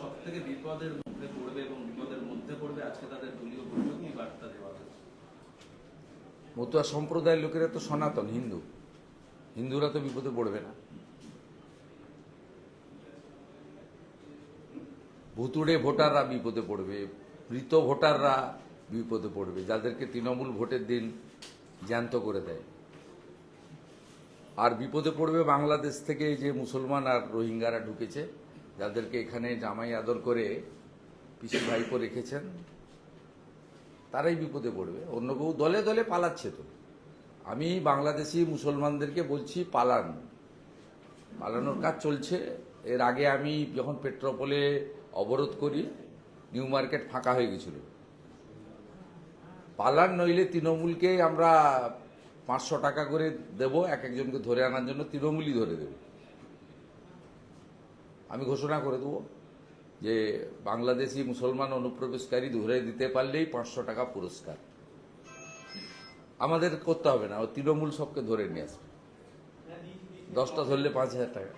সব থেকে বিপদের মুখে পড়বে এবং বিপদের মধ্যে পড়বে, আজকে তাদের দলীয় বৈঠকই বার্তা দেওয়া হয়েছে মতুয়া সম্প্রদায়ের লোকেরা তো সনাতন, হিন্দু। হিন্দুরা তো বিপদে পড়বে না। ভুতুড়ে ভোটাররা বিপদে পড়বে, মৃত ভোটাররা বিপদে পড়বে, যাদেরকে তৃণমূল ভোটের দিন জ্যান্ত করে দেয়। আর বিপদে পড়বে বাংলাদেশ থেকে যে মুসলমান আর রোহিঙ্গারা ঢুকেছে যাদেরকে এখানে জামাই আদর করে পিসি ভাইপো রেখেছেন, তারাই বিপদে পড়বে। অন্য কেউ দলে দলে পালাচ্ছে তো। আমি বাংলাদেশি মুসলমানদেরকে বলছি, পালান। পালানোর কাজ চলছে। এর আগে আমি যখন পেট্রোপোলে অবরোধ করি, নিউ মার্কেট ফাঁকা হয়ে গেছিল। পালান নইলে তৃণমূলকে আমরা পাঁচশো টাকা করে দেব, এক একজনকে ধরে আনার জন্য তৃণমূলই ধরে দেবে। আমি ঘোষণা করে দেবো যে বাংলাদেশি মুসলমান অনুপ্রবেশকারী ধরে দিতে পারলেই পাঁচশো টাকা পুরস্কার। আমাদের করতে হবে না ও তৃণমূল সবকে ধরে নিয়ে আসবে। দশটা ধরলে পাঁচ হাজার টাকা।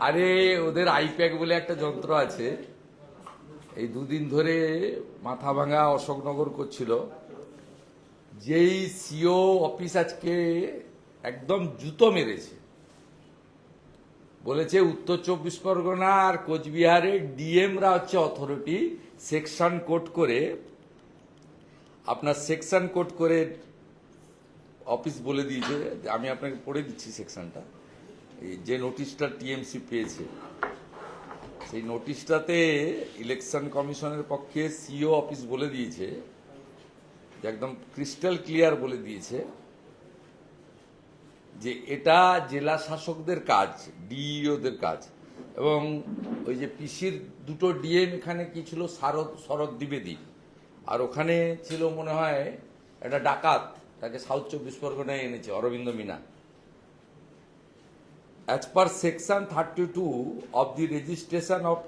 আরে ওদের আইপ্যাক বলে একটা যন্ত্র আছে। এই দুদিন ধরে মাথা ভাঙা অশোকনগর করছিল। যেই সিও অফিস আজকে একদম জুতো মেরেছে। বলেছে উত্তর চব্বিশ পরগনা আর কোচবিহারের ডিএমরা হচ্ছে অথরিটি সেকশন কোড করে, আপনার সেকশন কোড করে অফিস বলে দিয়েছে। আমি আপনাকে পড়ে দিচ্ছি সেকশনটা এই যে নোটিশটা টিএমসি পেয়েছে, সেই নোটিশটাতে ইলেকশন কমিশনের পক্ষে সিও অফিস বলে দিয়েছে। একদম ক্রিস্টাল ক্লিয়ার বলে দিয়েছে যে এটা জেলা শাসকদের কাজ ডিইওদের কাজ। এবং ওই যে পিসির দুটো ডিএম এখানে কি ছিল? শারদ শরৎ দ্বিবেদী। আর ওখানে ছিল মনে হয় একটা ডাকাত, তাকে সাউথ চব্বিশ পরগনায় এনেছে, Arvind Meena. As per section thirty two 32 the registration registration of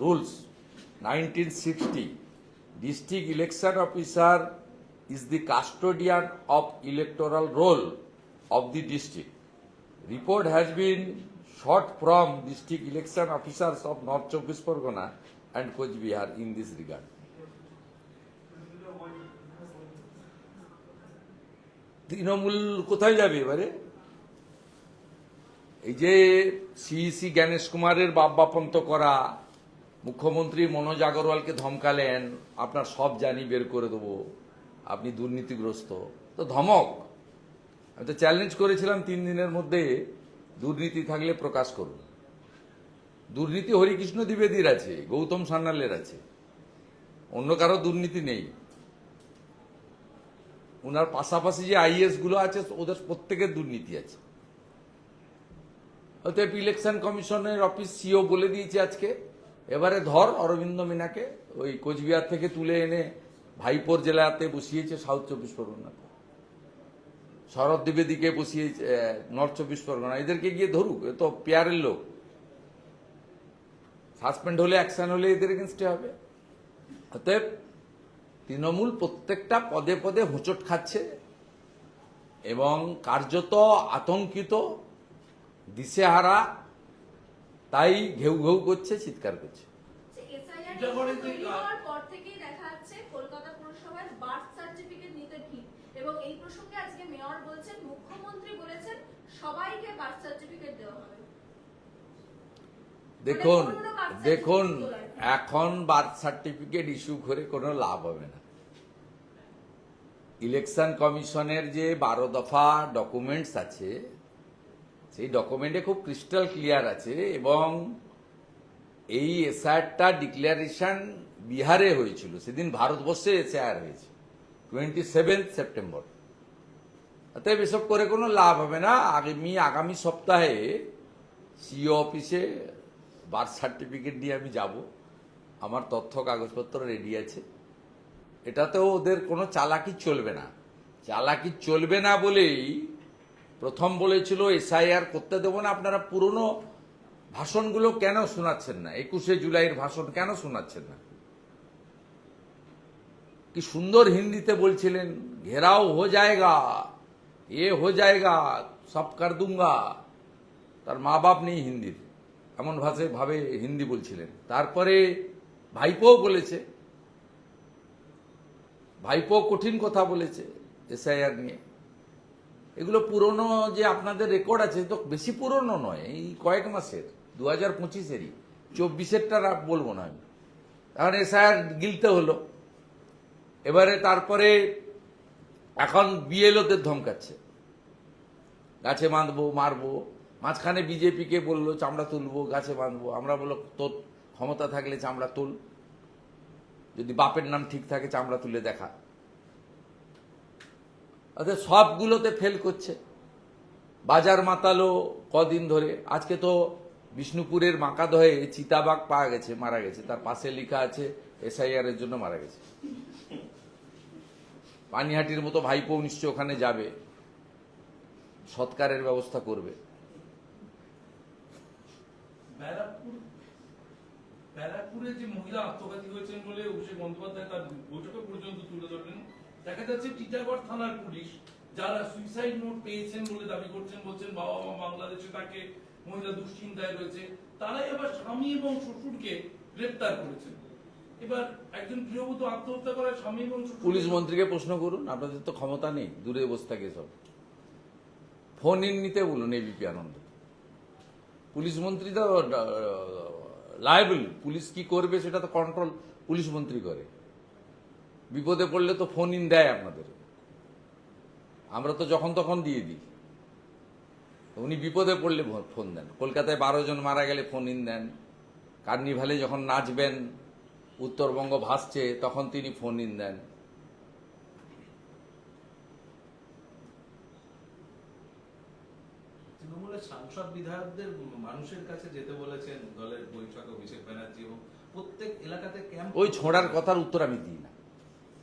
rules nineteen 1960 district election officer is the custodian of electoral roll of the district report has been sought from district election officers of north চব্বিশ Pargana and Cooch Behar in this regard Trinamool কোথায় যাবে এবারে? এই যে CEC Gyanesh কুমারের বাপ বাপন্ত করা মুখ্যমন্ত্রী মনোজ আগরওয়ালকে ধমকালেন, আপনার সব জানি বের করে দেবো, আপনি দুর্নীতিগ্রস্ত। তো ধমক। আমি তো চ্যালেঞ্জ করেছিলাম তিন দিনের মধ্যে, দুর্নীতি থাকলে প্রকাশ করুন। দুর্নীতি হরিকৃষ্ণ দ্বিবেদীর আছে, গৌতম সান্যালের আছে। অন্য কারও দুর্নীতি নেই। ওনার পাশাপাশি যে আইএসগুলো আছে, ওদের প্রত্যেকের দুর্নীতি আছে। অতএব ইলেকশন কমিশনের অফিস সিও বলে দিয়েছে আজকে। এবারে ধর অরবিন্দ মিনাকে ওই কোচবিহার থেকে তুলে এনে ভাইপোর জেলাতে বসিয়েছে সাউথ চব্বিশ পরগনাতে। শরৎ দ্বিবেদীকে বসিয়েছে নর্থ চব্বিশ পরগনা। এদেরকে গিয়ে ধরুক, এ তো পেয়ারের লোক। সাসপেন্ড হলে, অ্যাকশন হলে এদের এগেনস্টে হবে। অতএব তৃণমূল প্রত্যেকটা পদে পদে হোঁচট খাচ্ছে এবং কার্যত আতঙ্কিত দিশেহারা তাই ঘেউ ঘেউ করছে চিৎকার করছে। এসআইআর এটা করে তুই তৈরি কার- হওয়ার পর থেকেই দেখা যাচ্ছে কলকাতা পুরসভার বার্থ সার্টিফিকেট নিতে ভিড় এবং এই প্রসঙ্গে আজকে মেয়র বলছেন মুখ্যমন্ত্রী বলেছেন সবাইকে বার্থ সার্টিফিকেট দেওয়া হবে। দেখুন মানে birth দেখুন এখন বার্থ সার্টিফিকেট ইস্যু করে কোনো লাভ হবে না। ইলেকশন কমিশনের যে বারো দফা ডকুমেন্টস আছে সেই ডকুমেন্টে খুব ক্রিস্টাল ক্লিয়ার আছে এবং এই এসআরটা ডিক্লারেশন বিহারে হয়েছিল, সেদিন ভারতবর্ষে এসআর হয়েছে টোয়েন্টি সেভেন্থ সেপ্টেম্বর অতএব এসব করে কোনো লাভ হবে না, আগামী আগামী সপ্তাহে সিও অফিসে বার্থ সার্টিফিকেট নিয়ে আমি যাব, আমার তথ্য কাগজপত্র রেডি আছে। এটাতেও ওদের কোনো চালাকি চলবে না। চালাকি চলবে না বলেই প্রথম বলেছিল এসআইআর করতে দেবো না। আপনারা পুরনো ভাষণগুলো কেন শোনাচ্ছেন না? একুশে জুলাইয়ের ভাষণ কেন শোনাচ্ছেন না? কি সুন্দর হিন্দিতে বলছিলেন, ঘেরাও হো জায়গা, এ হো জায়গা, সব কর দুঙ্গা। তার মা বাপ নেই হিন্দির। এমন ভাষায় ভাবে হিন্দি বলছিলেন। তারপরে ভাইপো বলেছে। ভাইপো কঠিন কথা বলেছে এসআইআর নিয়ে। এগুলো পুরনো যে আপনাদের রেকর্ড আছে, তো বেশি পুরনো নয়, এই কয়েক মাসের দু হাজার পঁচিশেরই চব্বিশেরটা আর বলব না আমি। এখন এসআইআর গিলতে হলো। এবারে তারপরে এখন বিএলওদের ধমকাচ্ছে। গাছে বাঁধবো, মারবো, মাঝখানে বিজেপিকে বলল, চামড়া তুলবো, গাছে বাঁধবো। আমরা বলল, তোর ক্ষমতা থাকলে চামড়া তুল। যদি বাপের নাম ঠিক থাকে, চামড়া তুলে দেখা। অর্থাৎ সবগুলোতে ফেল করছে। বাজার মাতালো কদিন ধরে। আজকে তো বিষ্ণুপুরের মাকাদহে চিতাবাঘ পাওয়া গেছে, মারা গেছে। তার পাশে লেখা আছে এসআইআর এর জন্য মারা গেছে। পানিহাটির মতো ভাইপো নিশ্চয় ওখানে যাবে। সৎকারের ব্যবস্থা করবে। ব্যারাকপুরে যে মহিলা আত্মঘাতী হয়েছেন বলে অভিষেক বন্দ্যোপাধ্যায় তার বৈঠকে পর্যন্ত তুলে ধরলেন। দেখা যাচ্ছে টিটাগড় থানার পুলিশ যারা সুইসাইড নোট পেয়েছেন বলে দাবি করছেন, বলছেন বাবা মা বাংলাদেশে তাকে মহিলা দুশ্চিন্তায় রয়েছে। তারাই আবার স্বামী এবং শ্বশুরকে গ্রেপ্তার করেছেন এবার একজন গৃহবধূ আত্মহত্যা করে স্বামী এবং পুলিশ মন্ত্রীকে প্রশ্ন করুন, আপনাদের তো ক্ষমতা নেই, দূরে বসে থাকে সব। ফোন ইন নিতে বলুন এবিপি আনন্দ। পুলিশ মন্ত্রী তো লাইবল পুলিশ কি করবে সেটা তো কন্ট্রোল পুলিশ মন্ত্রী করে। বিপদে পড়লে তো ফোন ইন দেয় আপনাদের আমরা তো যখন তখন দিয়ে দিই। উনি বিপদে পড়লে ফোন দেন। কলকাতায় বারো জন মারা গেলে ফোন ইন দেন। কার্নিভালে যখন নাচবেন উত্তরবঙ্গ ভাসছে তখন তিনি ফোন ইন দেন। তৃণমূলের সাংসদ বিধায়কদের মানুষের কাছে যেতে বলেছেন দলের বৈঠকে অভিষেক ব্যানার্জি এবং প্রত্যেক এলাকাতে ক্যাম্প ওই ছোঁড়ার কথার উত্তর আমি দিই না।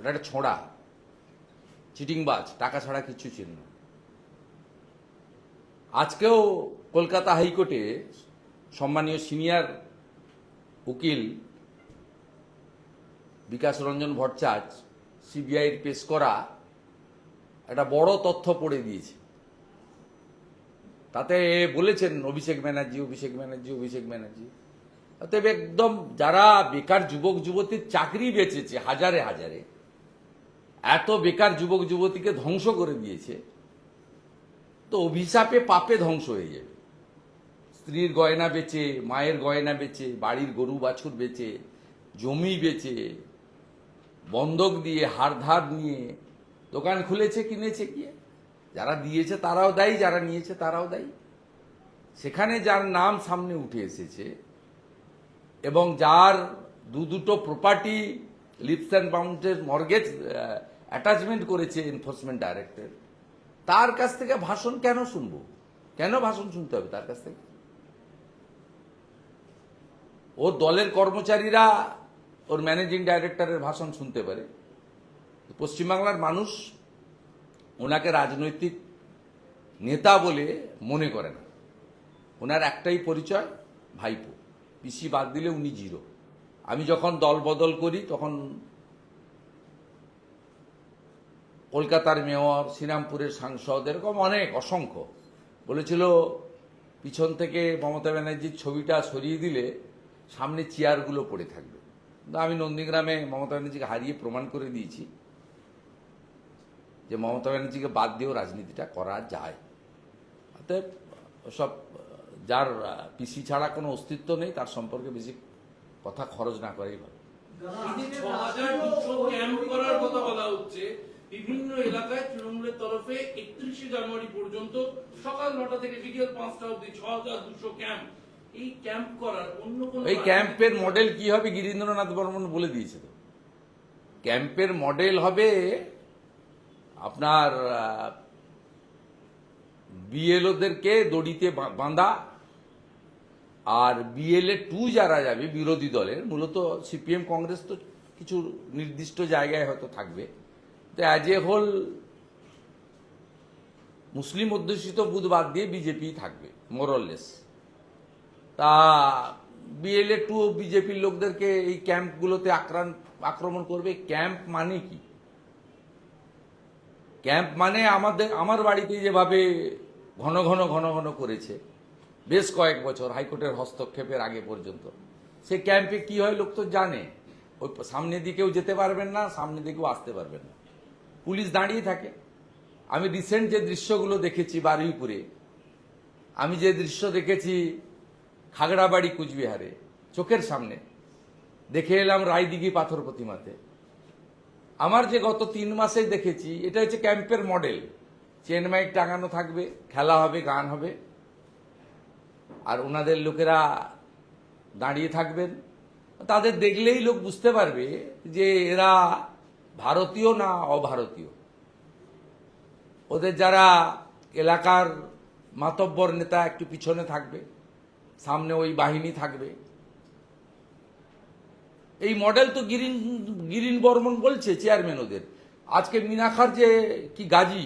এটা একটা ছোঁড়া। চিটিংবাজ, টাকা ছাড়া কিছু ছিল না আজকেও কলকাতা হাইকোর্টে সম্মানীয় সিনিয়র উকিল বিকাশ রঞ্জন ভট্টাচার্য, সিবিআইয়ের পেশ করা একটা বড় তথ্য পড়ে দিয়েছে। তাতে বলেছেন অভিষেক ব্যানার্জি অভিষেক ব্যানার্জি অভিষেক ব্যানার্জি। অতএব একদম যারা বেকার যুবক যুবতীর চাকরি বেঁচেছে, হাজারে হাজারে এত বেকার যুবক যুবতীকে ধ্বংস করে দিয়েছে, তো অভিশাপে পাপে ধ্বংস হয়ে যাবে। স্ত্রীর গয়না বেচে, মায়ের গয়না বেচে, বাড়ির গরু বাছুর বেচে, জমি বেচে, বন্ধক দিয়ে হাড় ধার নিয়ে, দোকান খুলেছে, কিনেছে গিয়ে যারা দিয়েছে তারাও দেয়, যারা নিয়েছে তারাও দেয়। সেখানে যার নাম সামনে উঠে এসেছে এবং যার দু দুটো প্রপার্টি লিপস অ্যান্ড বাউন্ডের মর্গেজ অ্যাটাচমেন্ট করেছে এনফোর্সমেন্ট ডাইরেক্টর তার কাছ থেকে ভাষণ কেন শুনব? কেন ভাষণ শুনতে হবে তার কাছ থেকে? ওর দলের কর্মচারীরা ওর ম্যানেজিং ডাইরেক্টরের ভাষণ শুনতে পারে। পশ্চিমবাংলার মানুষ ওনাকে রাজনৈতিক নেতা বলে মনে করে না। ওনার একটাই পরিচয়, ভাইপো। পিসি বাদ দিলে উনি জিরো। আমি যখন দল বদল করি, তখন কলকাতার মেয়র, শ্রীরামপুরের সাংসদ, এরকম অনেক, অসংখ্য। বলেছিল, পিছন থেকে মমতা ব্যানার্জির ছবিটা সরিয়ে দিলে সামনে চেয়ারগুলো পড়ে থাকবে। কিন্তু আমি নন্দীগ্রামে মমতা ব্যানার্জিকে হারিয়ে প্রমাণ করে দিয়েছি যে মমতা ব্যানার্জিকে বাদ দিয়েও রাজনীতিটা করা যায়। অতএব, সব, যার পিসি ছাড়া কোনো অস্তিত্ব নেই, তার সম্পর্কে বেশি কথা খরচ না করাই ভালো। বিভিন্ন এলাকায় তৃণমূলের তরফে একত্রিশে জানুয়ারি পর্যন্ত সকাল নটা থেকে বিকেল পাঁচটা অবধি ছ হাজার দুশো ক্যাম্প। এই ক্যাম্প করার অন্য কোন এই ক্যাম্পের মডেল কি হবে গিরীন্দ্রনাথ বর্মন বলে দিয়েছে তো। ক্যাম্পের মডেল হবে আপনার বিএলওদেরকে দড়িতে বাঁধা আর বিএলএ টু যারা যাবে বিরোধী দলের মূলত সিপিএম কংগ্রেস তো কিছু নির্দিষ্ট জায়গায় হয়তো থাকবে। তো অ্যাজ এ হোল মুসলিম অধ্যুষিত বুধ বাদ দিয়ে বিজেপি থাকবে মোরলেস তা বিএলএ টু বিজেপির লোকদেরকে এই ক্যাম্পগুলোতে আক্রান্ত আক্রমণ করবে। ক্যাম্প মানে কি? ক্যাম্প মানে আমাদের, আমার বাড়িতে যেভাবে ঘন ঘন ঘন ঘন করেছে, বেশ কয়েক বছর হাইকোর্টের হস্তক্ষেপের আগে পর্যন্ত। সে ক্যাম্পে কি হয় লোক তো জানে। ওই সামনের দিকেও যেতে পারবেন না সামনের দিকেও আসতে পারবেন না। পুলিশ দাঁড়িয়ে থাকে। আমি রিসেন্ট যে দৃশ্যগুলো দেখেছি বারুইপুরে, আমি যে দৃশ্য দেখেছি খাগড়াবাড়ি, কুচবিহারে, চোখের সামনে, দেখে এলাম রায়দিঘি পাথর প্রতিমাতে। আমার যে গত তিন মাসে দেখেছি, এটা হচ্ছে ক্যাম্পের মডেল। চেন মাইক টাঙানো থাকবে, খেলা হবে, গান হবে। আর ওনাদের লোকেরা দাঁড়িয়ে থাকবেন। তাদের দেখলেই লোক বুঝতে পারবে যে এরা ভারতীয় না অভারতীয়? ওদের যারা এলাকার মাতব্বর নেতা একটু পিছনে থাকবে সামনে ওই বাহিনী থাকবে। এই মডেল তো গিরিন গিরিন বর্মন বলছে চেয়ারম্যান ওদের। আজকে মিনাখার যে কি গাজী?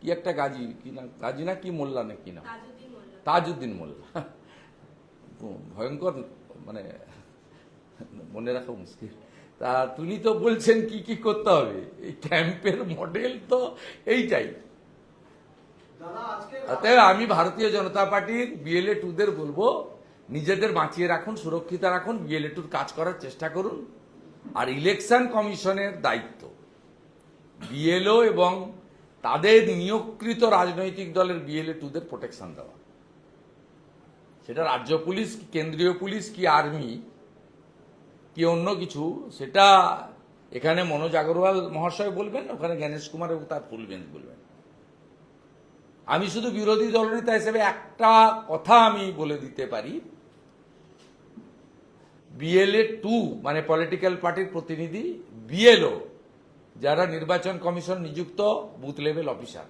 কি একটা গাজী? কি না গাজী না কি মোল্লা না কি না তাজউদ্দিন মোল্লা। ভয়ঙ্কর মানে মনে রাখা মুশকিল। তা তিনি তো বলছেন কি কি করতে হবে? এই ক্যাম্পের মডেল তো এইটাই। অতএব আমি ভারতীয় জনতা পার্টির বিএলএ টুদের বলব নিজেদের বাঁচিয়ে রাখুন সুরক্ষিত রাখুন বিএলএ টুর কাজ করার চেষ্টা করুন। আর ইলেকশন কমিশনের দায়িত্ব। বিএলও এবং তাদের নিয়োগকৃত রাজনৈতিক দলের বিএলএ টুদের প্রোটেকশন দেওয়া। সেটা রাজ্য পুলিশ কি কেন্দ্রীয় পুলিশ কি আর্মি কি অন্য কিছু? সেটা এখানে মনোজ আগরওয়াল মহাশয় বলবেন, ওখানে গণেশ কুমার এবং তার ফুল বেঞ্চ বলবেন। আমি শুধু বিরোধী দলনেতা হিসেবে একটা কথা আমি বলে দিতে পারি। বিএলএ টু মানে পলিটিক্যাল পার্টির প্রতিনিধি, বিএলও, যারা নির্বাচন কমিশন নিযুক্ত, বুথ লেভেল অফিসার,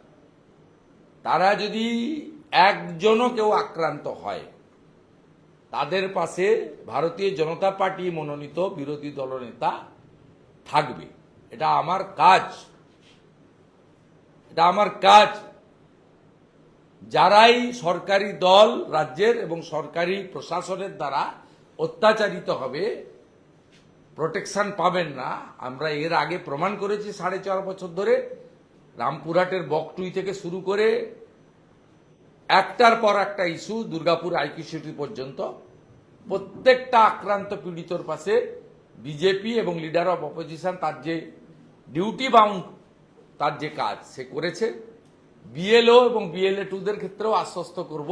তারা যদি একজনও কেউ আক্রান্ত হয় তাদের পাশে ভারতীয় জনতা পার্টি মনোনীত বিরোধী দলনেতা থাকবে। এটা আমার কাজ। এটা আমার কাজ। যারাই সরকারি দল রাজ্যের এবং সরকারি প্রশাসনের দ্বারা অত্যাচারিত হবে প্রোটেকশন পাবেন না। আমরা এর আগে প্রমাণ করেছি সাড়ে চার বছর ধরে। রামপুরহাটের বকটুই থেকে শুরু করে একটার পর একটা ইস্যু দুর্গাপুর আইকিউসিটি পর্যন্ত। প্রত্যেকটা আক্রান্ত পীড়িতর পাশে বিজেপি এবং লিডার অফ অপোজিশন তার যে ডিউটি বাউন্ড তার যে কাজ সে করেছে। বিএলও এবং বিএলএ টুদের ক্ষেত্রেও আশ্বস্ত করব।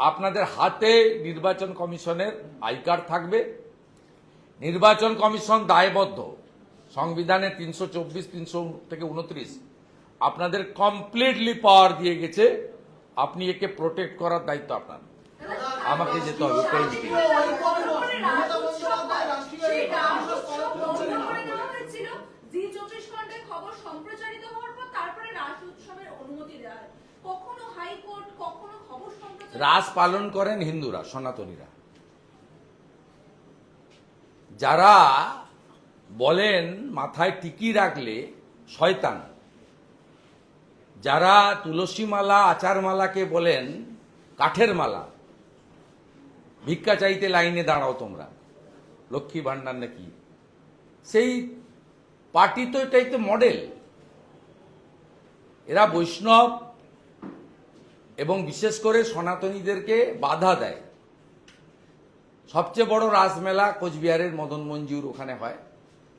আপনাদের হাতে নির্বাচন কমিশনের আই কার্ড থাকবে। নির্বাচন কমিশন দায়বদ্ধ। সংবিধানের তিনশো চব্বিশ, তিনশো থেকে উনত্রিশ আপনাদের কমপ্লিটলি পাওয়ার দিয়ে গেছে। আপনি একে প্রোটেক্ট করার দায়িত্ব আপনার আমাকে যেতে হবে, উত্তর দিতে। সেই রাস উৎসব বন্ধ করে দেওয়া হয়েছিল। জি চব্বিশ ঘন্টায় খবর সম্প্রচারিত হওয়ার পর তারপরে রাস উৎসবের অনুমতি দেওয়া কখনো হাইকোর্ট কখনো খবর সম্প্রচার রাস পালন করেন হিন্দুরা, সনাতনীরা যারা বলেন, মাথায় টিকি রাখলে শয়তান যারা তুলসী মালা আচার মালাকে বলেন, কাঠের মালা, ভিক্ষা চাইতে লাইনে দাঁড়াও তোমরা। লক্ষ্মী ভাণ্ডার নাকি? সেই পার্টি তো এটাই তো মডেল। এরা বৈষ্ণব এবং বিশেষ করে সনাতনীদেরকে বাধা দেয়। সবচেয়ে বড় রাসমেলা কোচবিহারের মদন মঞ্জুর ওখানে হয়।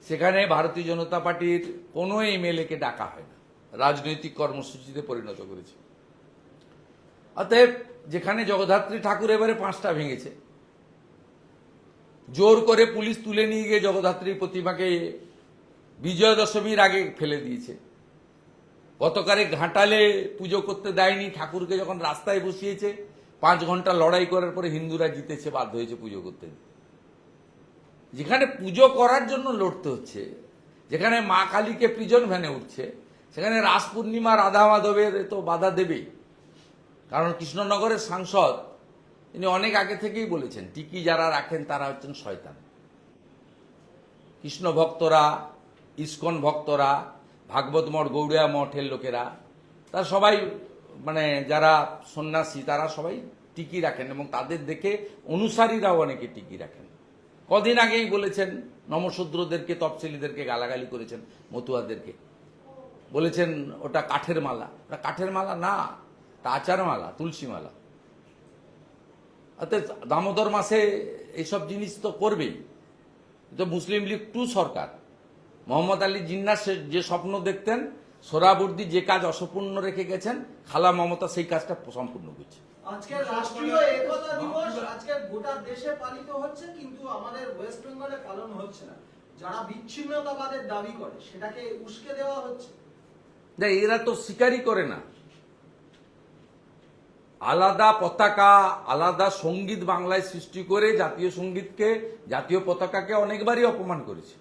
সেখানে ভারতীয় জনতা পার্টির কোনো এমএলএকে ডাকা হয় না। রাজনৈতিক কর্মসূচিতে পরিণত করেছে। অতএব যেখানে জগদ্ধাত্রী ঠাকুর এবারে পাঁচটা ভেঙেছে। জোর করে পুলিশ তুলে নিয়ে গিয়ে জগদ্ধাত্রীর প্রতিমাকে বিজয়া দশমীর আগে ফেলে দিয়েছে। গতকালে ঘাটালে পুজো করতে দেয়নি, ঠাকুরকে যখন রাস্তায় বসিয়েছে, পাঁচ ঘণ্টা লড়াই করার পরে হিন্দুরা জিতেছে, বাধ্য হয়েছে পুজো করতে। যেখানে পুজো করার জন্য লড়তে হচ্ছে, যেখানে মা কালীকে প্রিজন ভ্যানে উঠছে সেখানে রাস পূর্ণিমা রাধা মাধবের তো বাধা দেবেই কারণ কৃষ্ণনগরের সাংসদ, তিনি অনেক আগে থেকেই বলেছেন, টিকি যারা রাখেন তারা হচ্ছেন শয়তান। কৃষ্ণ ভক্তরা, ইস্কন ভক্তরা, ভাগবত মঠ, গৌড়িয়া মঠের লোকেরা তারা সবাই মানে যারা সন্ন্যাসী, তারা সবাই টিকি রাখেন এবং তাদের দেখে অনুসারীরাও অনেকে টিকি রাখেন। কদিন আগেই বলেছেন, নমশূদ্রদেরকে তফসিলিদেরকে গালাগালি করেছেন, মতুয়াদেরকে। বলেছেন ওটা কাঠের মালা। ওটা কাঠের মালা না তা আচার মালা, তুলসী মালা। অর্থাৎ দামোদর মাসে এইসব জিনিস তো করবেই। তো মুসলিম লীগ টু সরকার। মোহাম্মদ আলী জিন্নার যে স্বপ্ন দেখতেন, সোরাবর্দি যে কাজ অসম্পূর্ণ রেখে গেছেন, খালা মমতা সেই কাজটা সম্পূর্ণ করছে। আজকে যারা বিচ্ছিন্নতাবাদের দাবি করে, সেটাকে উস্কে দেওয়া হচ্ছে। না এরা তো স্বীকারই করে না। আলাদা পতাকা, আলাদা সংগীত বাংলায় সৃষ্টি করে জাতীয় সঙ্গীতকে, জাতীয় পতাকাকে অনেকবারই অপমান করেছে।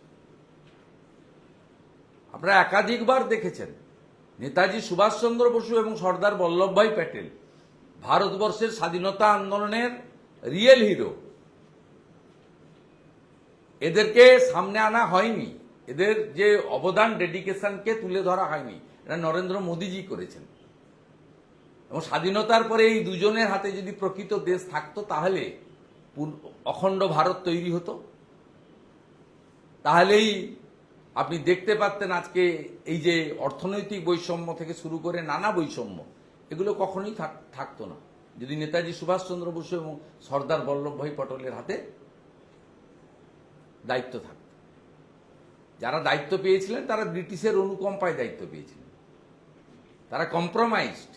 আপনারা একাধিকবার দেখেছেন, নেতাজি সুভাষচন্দ্র বসু এবং সর্দার বল্লভভাই প্যাটেল ভারতবর্ষের স্বাধীনতা আন্দোলনের রিয়েল হিরো এদেরকে সামনে আনা হয়নি, এদের যে অবদান ডেডিকেশনকে তুলে ধরা হয়নি। এটা নরেন্দ্র মোদীজি করেছেন। এবং স্বাধীনতার পরে এই দুজনের হাতে যদি প্রকৃত দেশ থাকতো, তাহলে অখণ্ড ভারত তৈরি হতো। তাহলেই আপনি দেখতে পারতেন আজকে এই যে অর্থনৈতিক বৈষম্য থেকে শুরু করে নানা বৈষম্য, এগুলো কখনোই থাক- থাকতো না। যদি নেতাজি সুভাষচন্দ্র বসু এবং সর্দার বল্লভভাই পটেলের হাতে দায়িত্ব থাকত। যারা দায়িত্ব পেয়েছিলেন, তারা ব্রিটিশের অনুকম্পায় দায়িত্ব পেয়েছিলেন। তারা কম্প্রোমাইজড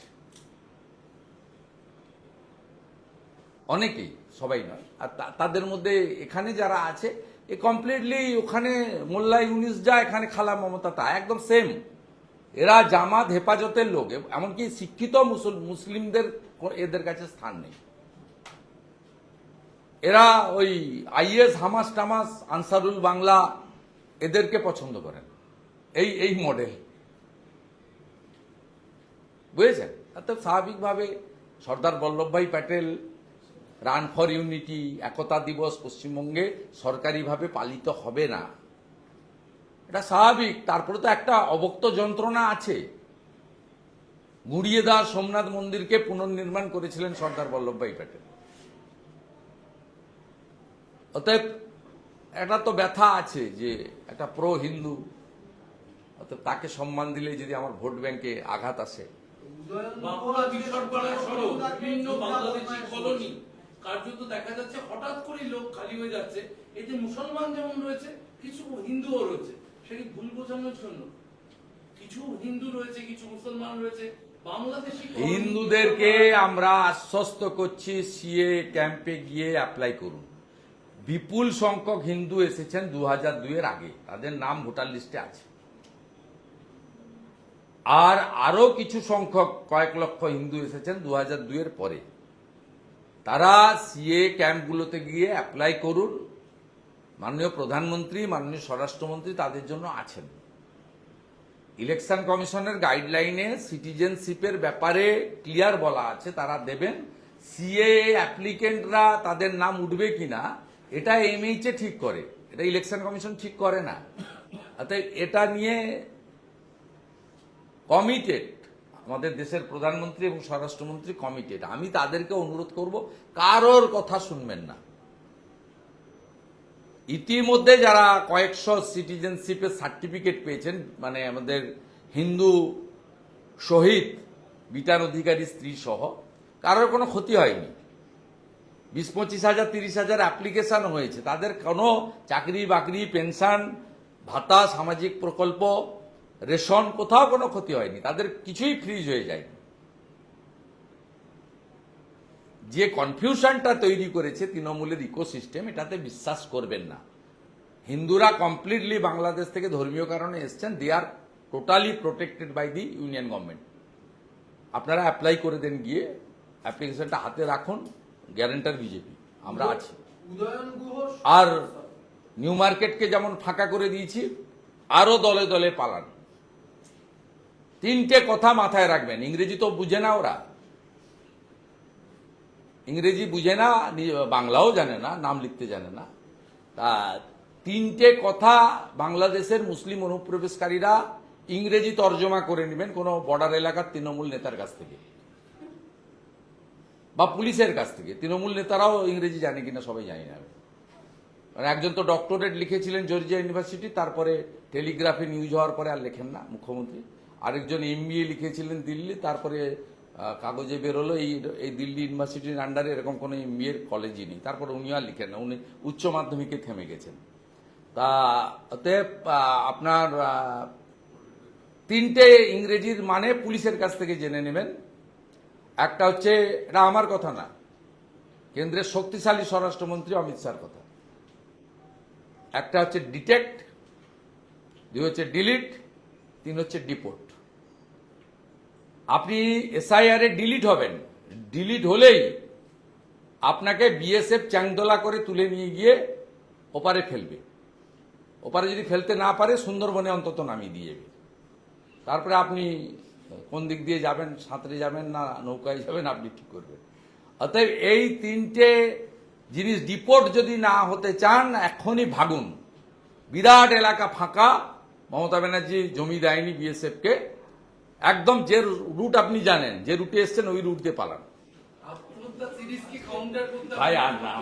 অনেকেই, সবাই নয়। আর তাদের মধ্যে এখানে যারা আছে, এ কমপ্লিটলি ওখানে মোল্লা ইউনিস যা, এখানে খালা মমতা তা, একদম সেম এরা জামাত হেফাজতের লোক এমনকি শিক্ষিত মুসল- মুসলিমদের এদের কাছে স্থান নেই। এরা ওই আইএস, হামাস টামাস, আনসারুল বাংলা, এদেরকে পছন্দ করেন। এই এই মডেল বুঝেছেন? অর্থাৎ স্বাভাবিকভাবে Sardar Vallabhbhai Patel, run for unity, Ekta Diwas পশ্চিমবঙ্গে সরকারিভাবে পালিত হবে না। এটা স্বাভাবিক। তারপরে তো একটা অবক্ত যন্ত্রণা আছে। গুড়িয়ে দেওয়া সোমনাথ মন্দিরকে পুনর্নির্মাণ করেছিলেন সর্দার বল্লভভাই প্যাটেল। অতএব এটা তো ব্যথা আছে যে একটা প্রো হিন্দু, অতএব তাকে সম্মান দিলে যদি আমার ভোট ব্যাংকে আঘাত আসে কার্যত দেখা যাচ্ছে হঠাৎ করেই লোক খালি হয়ে যাচ্ছে। এতে মুসলমান যেমন রয়েছে, কিছু হিন্দুও রয়েছে। সে কি ভুল বোঝানোর জন্য? কিছু হিন্দু রয়েছে, কিছু মুসলমান রয়েছে। হিন্দুদেরকে আমরা আশ্বস্ত করছি, সিএ ক্যাম্পে গিয়ে অ্যাপ্লাই করুন। বিপুল সংখ্যক হিন্দু এসেছেন দু হাজার দুইয়ের আগে। তাদের নাম ভোটার লিস্টে আছে। আর আরও কিছু সংখ্যক, কয়েক লক্ষ হিন্দু এসেছেন দু হাজার দুইয়ের পরে। তারা সিএ ক্যাম্পগুলোতে গিয়ে অ্যাপ্লাই করুন। মাননীয় প্রধানমন্ত্রী, মাননীয় স্বরাষ্ট্রমন্ত্রী তাদের জন্য আছেন। ইলেকশন কমিশনের গাইডলাইনে সিটিজেনশিপের ব্যাপারে ক্লিয়ার বলা আছে, তারা দেবেন সিএ অ্যাপ্লিকেন্টরা তাদের নাম উঠবে কিনা, এটা এমএইচে ঠিক করে। এটা ইলেকশন কমিশন ঠিক করে না। অতএব এটা নিয়ে কমিটেড আমাদের দেশের প্রধানমন্ত্রী এবং স্বরাষ্ট্রমন্ত্রী কমিটেড আমি তাদেরকে অনুরোধ করব, কারোর কথা শুনবেন না। ইতিমধ্যে যারা কয়েকশো সিটিজেনশিপের সার্টিফিকেট পেয়েছেন মানে আমাদের হিন্দু শহীদ বিটার অধিকারী স্ত্রী সহ কারোর কোনো ক্ষতি হয়নি। বিশ, পঁচিশ হাজার, তিরিশ হাজার অ্যাপ্লিকেশন হয়েছে। তাদের কোনো চাকরি বাকরি পেনশন ভাতা, সামাজিক প্রকল্প রেশন কোথাও কোনো ক্ষতি হয়নি তাদের কিছুই ফ্রিজ হয়ে যায় যে কনফিউশনটা তৈরি করেছে তৃণমূলের ইকোসিস্টেম এটাতে বিশ্বাস করবেন না। হিন্দুরা কমপ্লিটলি বাংলাদেশ থেকে ধর্মীয় কারণে এসছেন they are totally protected by the union government আপনারা অ্যাপ্লাই করে দেন গিয়ে অ্যাপ্লিকেশনটা হাতে রাখুন গ্যারেন্টার বিজেপি আমরা আছি। আর নিউ মার্কেটকে যেমন ফাঁকা করে দিয়েছি আরও দলে দলে পালান। তিনটে কথা মাথায় রাখবেন। ইংরেজি তো বুঝে না ওরা। ইংরেজি বুঝে না বাংলাও জানে না, নাম লিখতে জানে না। তা তিনটে কথা বাংলাদেশের মুসলিম অনুপ্রবেশকারীরা ইংরেজি তর্জমা করে নেবেন কোনো বর্ডার এলাকার তৃণমূল নেতার কাছ থেকে বা পুলিশের কাছ থেকে। তৃণমূল নেতারাও ইংরেজি জানে কিনা সবাই জানি না। মানে একজন তো ডক্টরেট লিখেছিলেন জর্জিয়া ইউনিভার্সিটি, তারপরে টেলিগ্রাফে নিউজ হওয়ার পরে আর লেখেন না মুখ্যমন্ত্রী। আরেকজন এমবিএ লিখেছিলেন দিল্লি, তারপরে কাগজে বেরোলো, এই এই দিল্লি ইউনিভার্সিটির আন্ডারে এরকম কোনো এমবিএর কলেজই নেই। তারপর উনি আর লিখেন না, উনি উচ্চ মাধ্যমিকে থেমে গেছেন। তা, অতএব আপনার তিনটে ইংরেজির মানে পুলিশের কাছ থেকে জেনে নেবেন। একটা হচ্ছে, এটা আমার কথা না, কেন্দ্রের শক্তিশালী স্বরাষ্ট্রমন্ত্রী অমিত শাহর কথা। একটা হচ্ছে ডিটেক্ট দুই হচ্ছে ডিলিট তিন হচ্ছে ডিপোর্ট আপনি এসআইআর ডিলিট হবেন। ডিলিট হলেই আপনাকে বিএসএফ চ্যাংদোলা করে তুলে নিয়ে গিয়ে ওপারে ফেলবে। ওপারে যদি ফেলতে না পারে, সুন্দরবনে অন্তত নামিয়ে দিয়ে যাবে। তারপরে আপনি কোন দিক দিয়ে যাবেন, সাঁতরে যাবেন না নৌকায় যাবেন, আপনি ঠিক করবেন। অতএব এই তিনটে জিনিস ডিপোর্ট যদি না হতে চান, এখনই ভাগুন। বিরাট এলাকা ফাঁকা। মমতা ব্যানার্জি জমি দেয়নি বিএসএফকে একদম যে রুট আপনি জানেন যে রুটে এসছেন ওই রুট দিয়ে পালান। ভাই আর না